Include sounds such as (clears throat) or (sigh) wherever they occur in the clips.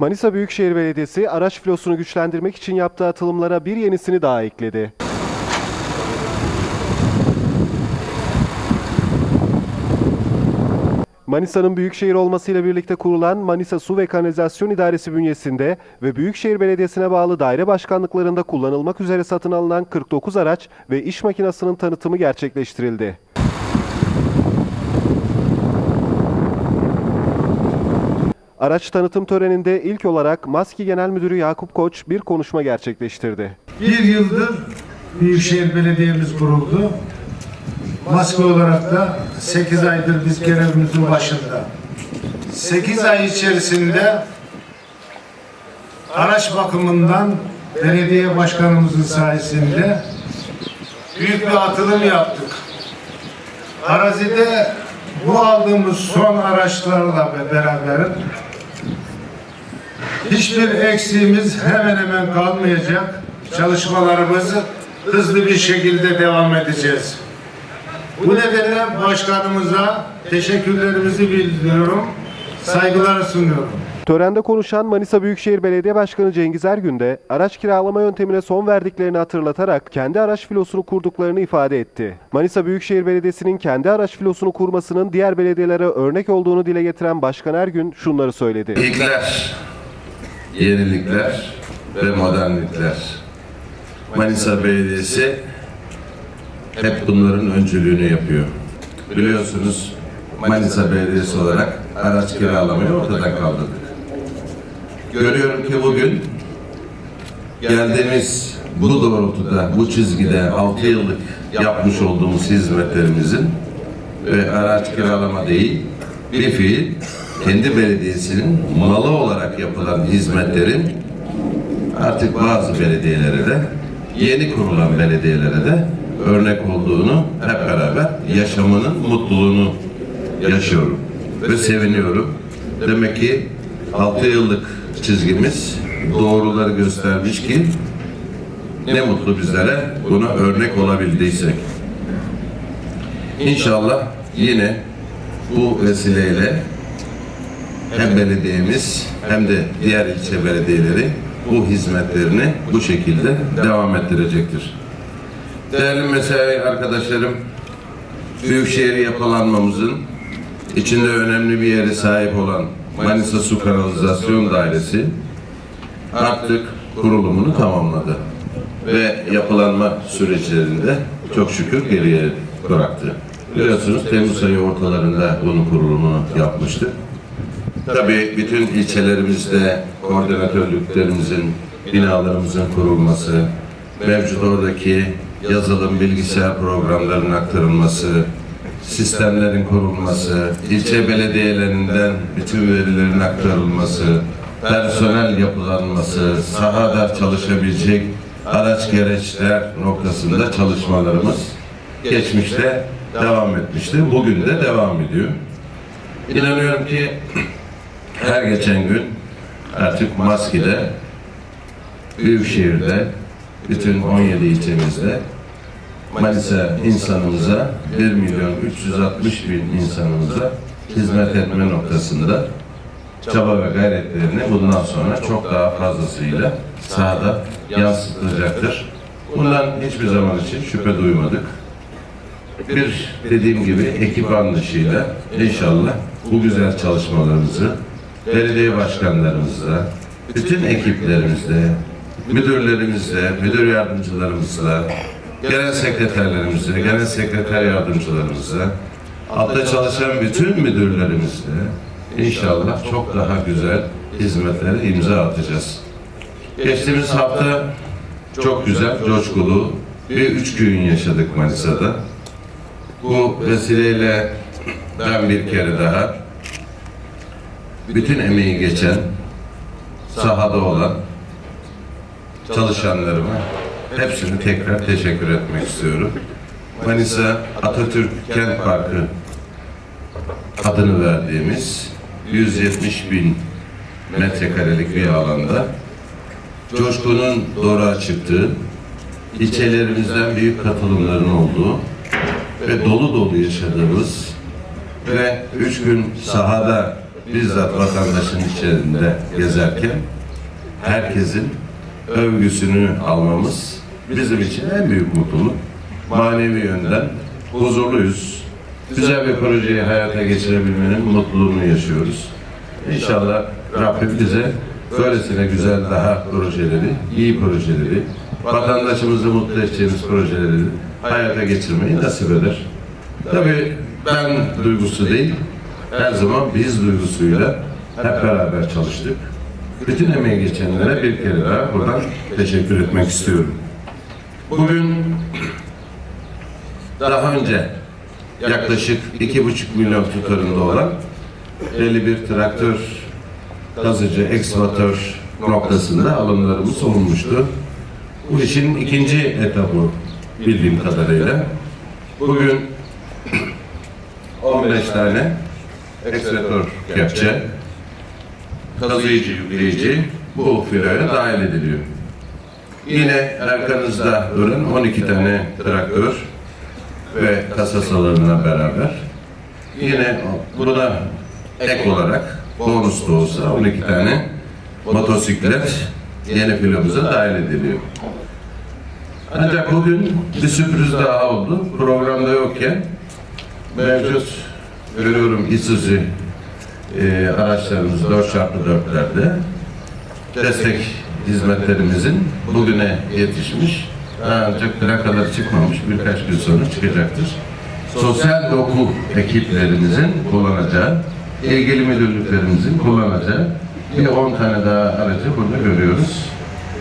Manisa Büyükşehir Belediyesi araç filosunu güçlendirmek için yaptığı atılımlara bir yenisini daha ekledi. Manisa'nın büyükşehir olmasıyla birlikte kurulan Manisa Su ve Kanalizasyon İdaresi bünyesinde ve Büyükşehir Belediyesi'ne bağlı daire başkanlıklarında kullanılmak üzere satın alınan 49 araç ve iş makinasının tanıtımı gerçekleştirildi. Araç tanıtım töreninde ilk olarak Maski Genel Müdürü Yakup Koç bir konuşma gerçekleştirdi. Bir yıldır Büyükşehir Belediye'miz kuruldu. Maske olarak da 8 aydır biz görevimizin başında. 8 ay içerisinde araç bakımından belediye başkanımızın sayesinde büyük bir atılım yaptık. Arazide bu aldığımız son araçlarla beraber hiçbir eksiğimiz hemen hemen kalmayacak. Çalışmalarımızı hızlı bir şekilde devam edeceğiz. Bu nedenle başkanımıza teşekkürlerimizi bildiriyorum. Saygılar sunuyorum. Törende konuşan Manisa Büyükşehir Belediye Başkanı Cengiz Ergün de araç kiralama yöntemine son verdiklerini hatırlatarak kendi araç filosunu kurduklarını ifade etti. Manisa Büyükşehir Belediyesi'nin kendi araç filosunu kurmasının diğer belediyelere örnek olduğunu dile getiren Başkan Ergün şunları söyledi. İlkler, yenilikler ve modernlikler. Manisa Belediyesi hep bunların öncülüğünü yapıyor. Biliyorsunuz Manisa Belediyesi olarak araç kiralamayı ortadan kaldırdık. Görüyorum ki bugün geldiğimiz bu doğrultuda, bu çizgide 6 yıllık yapmış olduğumuz hizmetlerimizin ve araç kiralama değil, bir fiil kendi belediyesinin malı olarak yapılan hizmetlerin artık bazı belediyelere de yeni kurulan belediyelere de örnek olduğunu hep beraber yaşamanın mutluluğunu yaşıyorum ve seviniyorum. Demek ki 6 yıllık çizgimiz doğruları göstermiş ki ne mutlu bizlere buna örnek olabildiysek. İnşallah yine bu vesileyle hem belediyemiz hem de diğer ilçe belediyeleri bu hizmetlerini bu şekilde devam ettirecektir. Değerli mesai arkadaşlarım, Büyükşehir yapılanmamızın içinde önemli bir yere sahip olan Manisa Su Kanalizasyon Dairesi artık kurulumunu tamamladı ve yapılanma süreçlerinde çok şükür geriye bıraktı. Biliyorsunuz Temmuz ayı ortalarında bunun kurulumunu yapmıştık. Tabii bütün ilçelerimizde koordinatörlüklerimizin, binalarımızın kurulması, mevcut oradaki yazılım bilgisayar programlarının aktarılması, sistemlerin kurulması, ilçe belediyelerinden bütün verilerin aktarılması, personel yapılanması, sahada çalışabilecek araç gereçler noktasında çalışmalarımız geçmişte devam etmişti. Bugün de devam ediyor. İnanıyorum ki her geçen gün artık maskede, Büyükşehir'de, bütün 17 ilçemizde Manisa insanımıza 1 milyon 360 bin insanımıza hizmet etme noktasında çaba ve gayretlerini bundan sonra çok daha fazlasıyla sahada yansıtacaktır. Bundan hiçbir zaman için şüphe duymadık. Bir dediğim gibi ekip anlayışıyla inşallah bu güzel çalışmalarımızı belediye başkanlarımızla, bütün ekiplerimizle, müdürlerimizle, müdür yardımcılarımızla, genel sekreterlerimizle, genel sekreter yardımcılarımızla, altta çalışan bütün müdürlerimizle inşallah çok daha güzel hizmetlere imza atacağız. Geçtiğimiz hafta çok güzel, coşkulu bir üç gün yaşadık Manisa'da. Bu vesileyle ben bir kere daha bütün emeği geçen, sahada olan çalışanlarıma hepsini tekrar teşekkür etmek istiyorum. Manisa Atatürk Kent Parkı adını verdiğimiz 170 bin metrekarelik bir alanda coşkunun doğruğa çıktığı, ilçelerimizden büyük katılımların olduğu ve dolu dolu yaşadığımız ve üç gün sahada bizzat vatandaşın içerisinde gezerken herkesin övgüsünü almamız bizim için en büyük mutluluk. Manevi yönden huzurluyuz. Güzel bir projeyi hayata geçirebilmenin mutluluğunu yaşıyoruz. İnşallah Rabbim bize böylesine güzel daha projeleri, iyi projeleri, vatandaşımızı mutlu edeceğimiz projeleri hayata geçirmeyi nasip eder. Tabii ben duygusu değil, her zaman biz duygusuyla hep beraber çalıştık. Bütün emeği geçenlere bir kere daha buradan teşekkür etmek istiyorum. Bugün daha önce yaklaşık iki buçuk milyon tutarında olan 51 traktör kazıcı, ekskavatör noktasında alımlarımız olmuştu. Bu işin ikinci etabı bildiğim kadarıyla. Bugün 15 tane ekskavatör kepçe, kazıyıcı, yükleyici bu filoya dahil ediliyor. Yine arkanızda duran 12 tane traktör ve kasasalarına beraber yine buna ek olarak bonus da olsa 12 tane motosiklet yeni filomuza dahil ediliyor. Ancak bugün bir sürpriz daha oldu. Programda yokken mevcut görüyorum Isuzu e, araçlarımız 4x4'lerde destek hizmetlerimizin bugüne yetişmiş. Ancak plakalar çıkmamış. Birkaç gün sonra çıkacaktır. Sosyal doku ekiplerimizin kullanacağı, ilgili müdürlüklerimizin kullanacağı bir 10 tane daha aracı burada görüyoruz.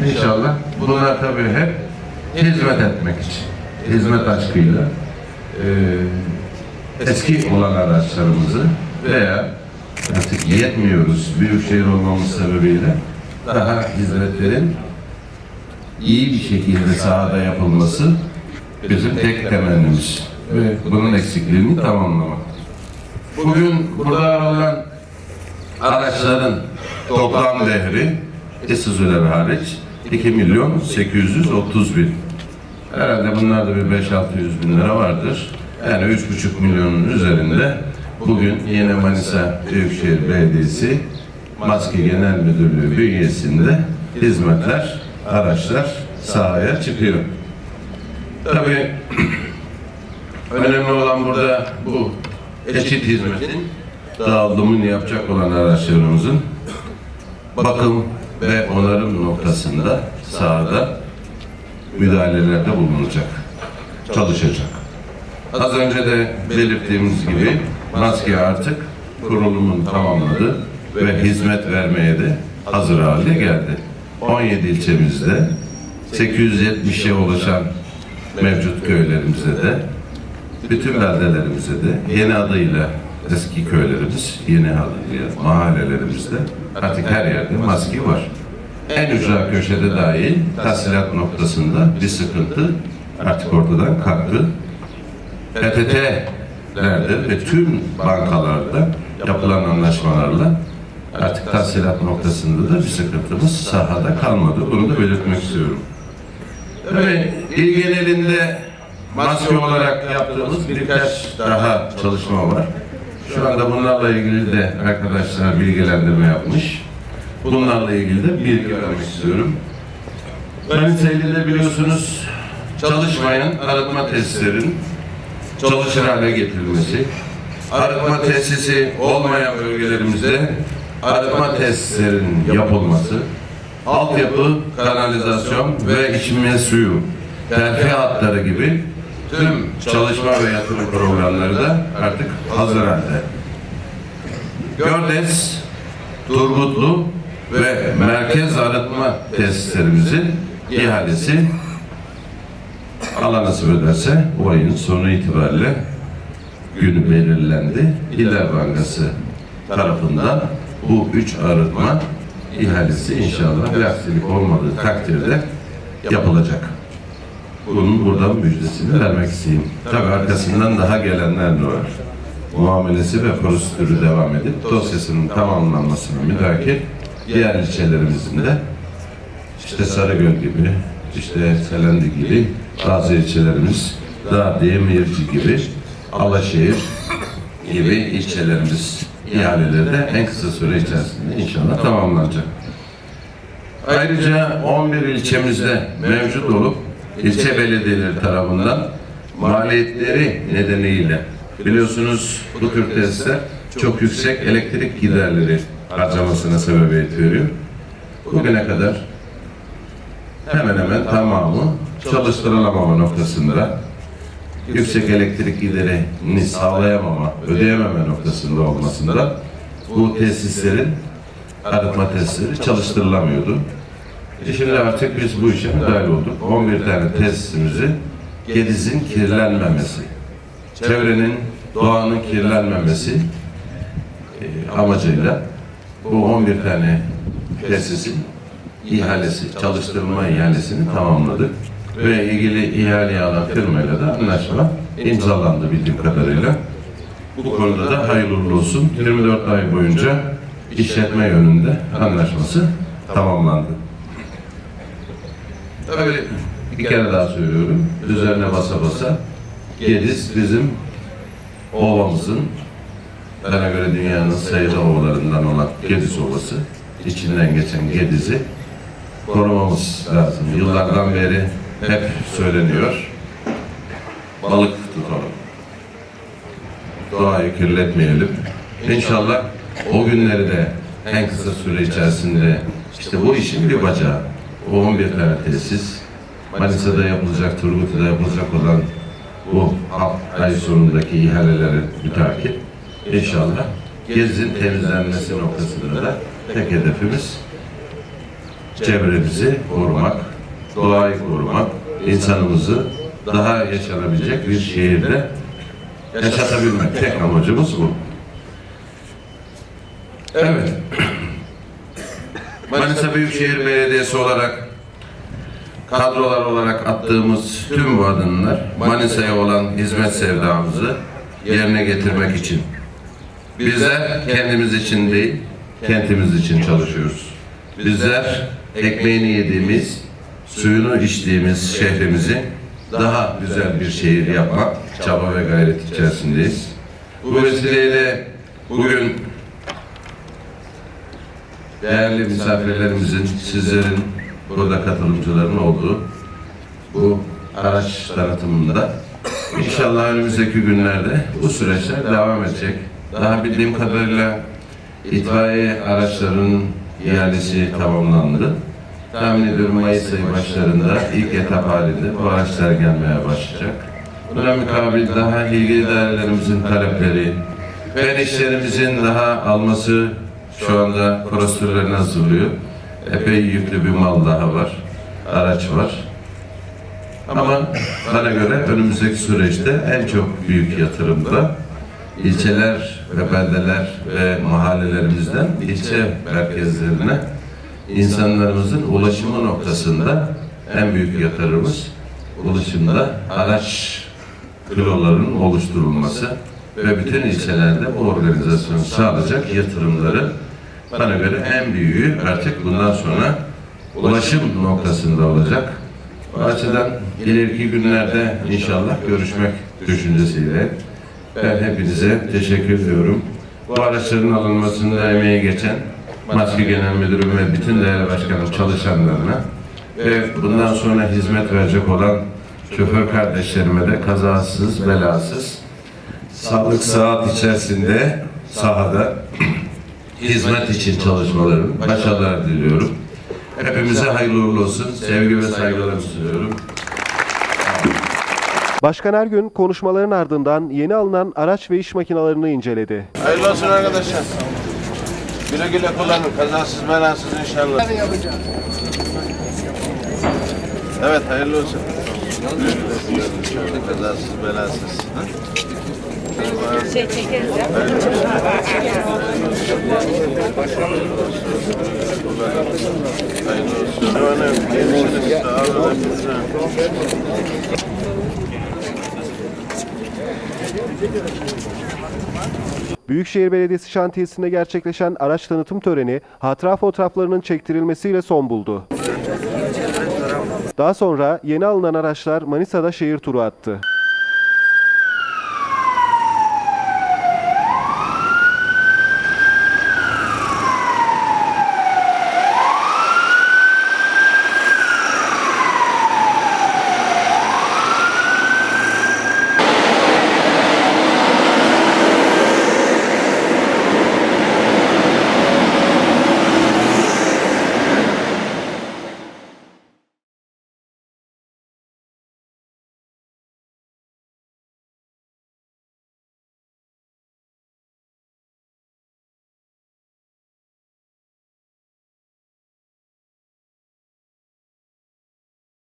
İnşallah bunlar tabii hep hizmet etmek için, hizmet aşkıyla e, eski olan araçlarımızı veya artık yetmiyoruz büyük şehir olmamız sebebiyle daha hizmetlerin iyi bir şekilde sahada yapılması bizim tek temennimiz ve bunun eksikliğini tamamlamak. Bugün burada olan araçların toplam değeri Isuzu'lar hariç 2 milyon 830 bin. Herhalde bunlarda bir 5-600 bin lira vardır. Yani 3,5 milyonun üzerinde bugün yine Manisa Büyükşehir Belediyesi Maske Genel Müdürlüğü bünyesinde hizmetler, araçlar sahaya çıkıyor. Tabii (clears throat) önemli olan burada bu eşit hizmetin dağılımını yapacak olan araçlarımızın bakım ve onarım noktasında sahada müdahalelerde bulunacak, çalışacak. Az önce de belirttiğimiz gibi maske artık kurulumun tamamladı ve hizmet vermeye de hazır hale geldi. 17 ilçemizde 870'e ulaşan mevcut köylerimize de bütün beldelerimize de yeni adıyla eski köylerimiz, yeni adıyla mahallelerimizde artık her yerde maske var. En ücra köşede dahi tahsilat noktasında bir sıkıntı artık ortadan kalktı. PTT'lerde ve tüm bankalarda yapılan anlaşmalarla artık tahsilat noktasında da bir sıkıntımız sahada kalmadı. Bunu da belirtmek istiyorum. Tabii il genelinde maske olarak yaptığımız birkaç daha çalışma var. Şu anda bunlarla ilgili de arkadaşlar bilgilendirme yapmış. Bunlarla ilgili de bilgi vermek istiyorum. Manisa biliyorsunuz çalışmayan arıtma tesislerin çalışır hale getirilmesi, arıtma tesisi olmayan bölgelerimizde arıtma tesislerin yapılması, altyapı, kanalizasyon ve içme suyu, terfi hatları gibi tüm çalışma ve yatırım programları da artık hazır halde. Gördes, Turgutlu ve merkez arıtma tesislerimizin ihalesi Allah nasip ederse bu ayın sonu itibariyle günü belirlendi. İller Bankası tarafından bu üç arıtma ihalesi inşallah bir aksilik olmadığı takdirde yapılacak. Bunun buradan müjdesini vermek isteyeyim. Tabii arkasından daha gelenler de var. Muamelesi ve prosedürü devam edip dosyasının tamamlanmasını müdahale diğer ilçelerimizin de işte Sarıgöl gibi, işte Selendi gibi bazı ilçelerimiz, daha Demirci gibi, Alaşehir gibi ilçelerimiz ihaleleri de en kısa süre içerisinde inşallah tamamlanacak. Ayrıca 11 ilçemizde mevcut olup ilçe belediyeleri tarafından maliyetleri nedeniyle biliyorsunuz bu tür tesisler çok yüksek elektrik giderleri harcamasına sebebiyet veriyor. Bugüne kadar hemen hemen tamamı çalıştırılamama noktasında yüksek elektrik giderini sağlayamama, ödeyememe noktasında olmasında bu tesislerin arıtma tesisleri çalıştırılamıyordu. E şimdi artık biz bu işe müdahale olduk. 11 tane tesisimizi Gediz'in kirlenmemesi, çevrenin, doğanın kirlenmemesi e, amacıyla bu 11 tane tesisin ihalesi, çalıştırma ihalesini tamamladık. Ve ilgili ihaleye alan firmayla da anlaşma imzalandı bildiğim kadarıyla. Bu konuda da hayırlı olsun. 24 ay boyunca işletme yönünde anlaşması tamamlandı. Tabii bir kere daha söylüyorum. Üzerine basa basa Gediz bizim ovamızın bana göre dünyanın sayılı ovalarından olan Gediz Ovası içinden geçen Gediz'i korumamız lazım. Yıllardan beri hep söyleniyor. Balık tutalım. Doğayı kirletmeyelim. İnşallah o günleri de en kısa süre içerisinde işte bu işin bir bacağı. O 11 tane tesis Manisa'da yapılacak, Turgut'ta yapılacak olan bu ay sonundaki ihaleleri mütakip. İnşallah Gezin temizlenmesi noktasında da tek hedefimiz çevremizi korumak, doğayı korumak, insanımızı daha yaşanabilecek bir şehirde yaşatabilmek. Tek amacımız bu. Evet. Manisa Büyükşehir Belediyesi olarak kadrolar olarak attığımız tüm bu adımlar Manisa'ya olan hizmet sevdamızı yerine getirmek için. Bizler kendimiz için değil, kentimiz için çalışıyoruz. Bizler ekmeğini yediğimiz, suyunu içtiğimiz şehrimizi daha güzel bir şehir yapmak çaba ve gayret içerisindeyiz. Bu vesileyle bugün değerli misafirlerimizin, sizlerin, burada katılımcıların olduğu bu araç tanıtımında inşallah önümüzdeki günlerde bu süreçler devam edecek. Daha bildiğim kadarıyla itfaiye araçlarının ihalesi tamamlandı. Tahmin ediyorum Mayıs ayı başlarında ilk etap halinde bu araçlar gelmeye başlayacak. Buna mukabil daha ilgili dairelerimizin talepleri, fen işlerimizin daha alması şu anda prosedürlerini hazırlıyor. Epey yüklü bir mal daha var, araç var. Ama bana göre önümüzdeki süreçte en çok büyük yatırımda ilçeler ve beldeler ve mahallelerimizden ilçe merkezlerine insanlarımızın ulaşımı noktasında en büyük yatırımımız ulaşımda araç filolarının oluşturulması ve bütün ilçelerde bu organizasyonu sağlayacak yatırımları bana göre en büyüğü artık bundan sonra ulaşım noktasında olacak. Bu açıdan ileriki günlerde inşallah görüşmek düşüncesiyle ben hepinize teşekkür ediyorum. Bu araçların alınmasında emeği geçen Maske Genel Müdürüm ve bütün değerli başkanım çalışanlarına ve bundan sonra hizmet verecek olan şoför kardeşlerime de kazasız belasız sağlık saat içerisinde sahada hizmet için çalışmaların başarılar diliyorum. Hepimize hayırlı uğurlu olsun. Sevgi ve saygılarımı sunuyorum. Başkan Ergün konuşmaların ardından yeni alınan araç ve iş makinalarını inceledi. Hayırlı olsun arkadaşlar. Güle güle kullanın. Kazasız belasız inşallah. Evet hayırlı olsun. Kazasız belasız. Şey çekeriz ya. Büyükşehir Belediyesi şantiyesinde gerçekleşen araç tanıtım töreni hatıra fotoğraflarının çektirilmesiyle son buldu. Daha sonra yeni alınan araçlar Manisa'da şehir turu attı.